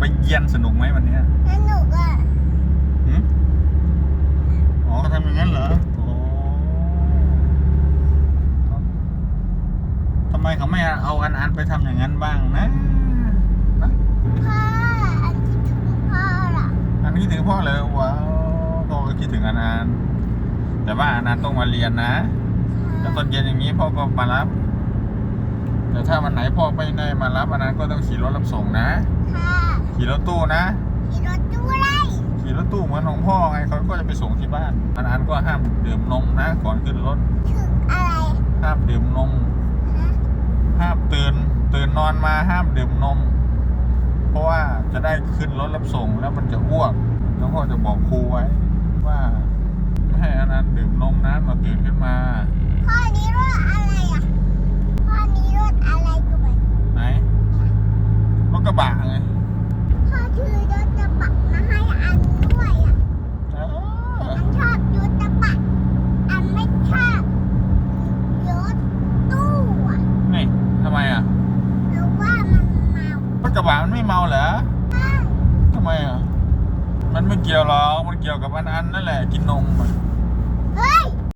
ไปเยียนสนุกไหมวันเนี้ยสนุกอะหืมอ๋อทำอย่างนั้นเหรอโอ้ทำไมเขาไม่เอาอันอันไปทำอย่างนั้นบ้างนะนะพ่ออันที่ถึงพ่อล่ะอันนี้ถึงพ่อเลยว้าวพ่อก็คิดถึงอันอันแต่ว่าอันอันต้องมาเรียนนะแล้วตอนเย็นอย่างนี้พ่อก็มารับ แต่ถ้าวันไหนพ่อไม่ได้มารับอันนั้นก็ต้องขี่รถรับส่งนะ ค่ะขี่รถตู้นะ ขี่รถตู้ไล่ขี่รถตู้เหมือนของพ่อไงเขาก็จะไปส่งที่บ้านอันอันก็ห้ามดื่มนมนะ ก่อนขึ้นรถ ถึงอะไรห้ามดื่มนม ฮะห้ามตื่นตื่นนอนมาห้ามดื่มนม เพราะว่าจะได้ขึ้นรถรับส่งแล้วมันจะอ้วกแล้วพ่อจะบอกครูไว้ว่าไม่ให้อันนั้นดื่มนมนะมาตื่นขึ้นมาพ่อนี้รถอะไรอะพ่อนี้รถอะไรก็ไม่ ไหนรถกระบะไง พ่อถือรถกระบะมาให้อันด้วยอะ เออ อันชอบรถกระบะอันไม่ชอบรถตู้อะ นี่ทำไมอะ เพราะว่ามันเมาร ถ กระบะมันไม่เมาเหรอทำไมอะ มันไม่เกี่ยวหรอกมันเกี่ยวกับอันอันนั่นแหละกินนมอะ